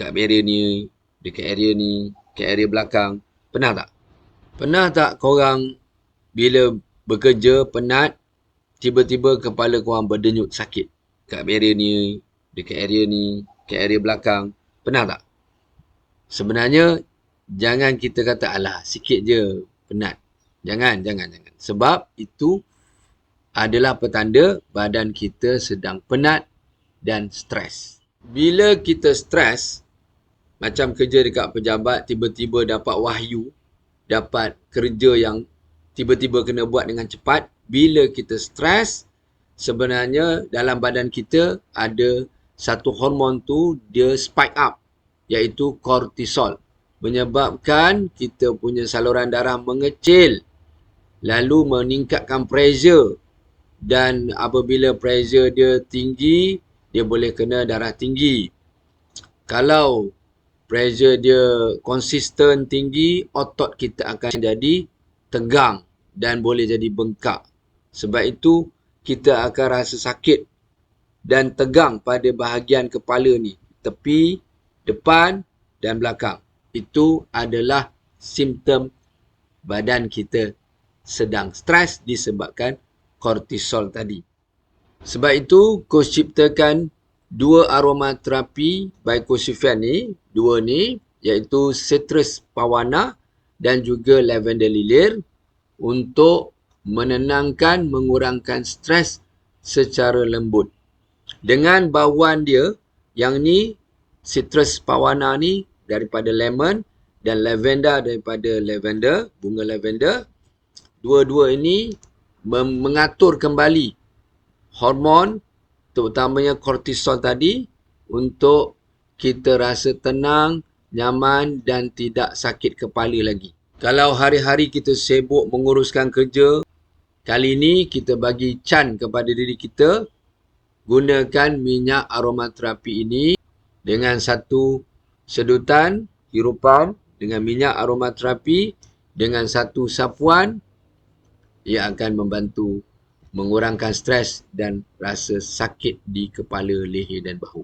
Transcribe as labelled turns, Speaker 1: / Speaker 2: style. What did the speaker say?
Speaker 1: kat area ni, dekat area ni, kat area belakang. Pernah tak? Pernah tak korang bila bekerja penat, tiba-tiba kepala korang berdenyut sakit? Kat area ni, dekat area ni, kat area belakang. Pernah tak? Sebenarnya, jangan kita kata, alah sikit je penat. Jangan, jangan, jangan. Sebab itu adalah petanda badan kita sedang penat dan stres. Bila kita stres, macam kerja dekat pejabat, tiba-tiba dapat wahyu, dapat kerja yang tiba-tiba kena buat dengan cepat. Bila kita stres, sebenarnya dalam badan kita ada satu hormon tu dia spike up iaitu kortisol menyebabkan kita punya saluran darah mengecil lalu meningkatkan pressure. Dan apabila pressure dia tinggi dia boleh kena darah tinggi. Kalau pressure dia konsisten tinggi otot kita akan jadi tegang dan boleh jadi bengkak sebab itu kita akan rasa sakit dan tegang pada bahagian kepala ni tepi depan dan belakang itu adalah simptom badan kita sedang stres disebabkan kortisol tadi. Sebab itu, coach ciptakan dua aromaterapi by Coach Sufian ni, dua ni, iaitu citrus pawana dan juga lavender lilir untuk menenangkan, mengurangkan stres secara lembut. Dengan bauan dia, yang ni, citrus pawana ni daripada lemon dan lavender daripada lavender, bunga lavender. Dua-dua ini mengatur kembali hormon terutamanya kortisol tadi untuk kita rasa tenang, nyaman dan tidak sakit kepala lagi. Kalau hari-hari kita sibuk menguruskan kerja, kali ini kita bagi can kepada diri kita gunakan minyak aromaterapi ini dengan satu sedutan hirupan dengan minyak aromaterapi dengan satu sapuan ia akan membantu mengurangkan stres dan rasa sakit di kepala, leher dan bahu.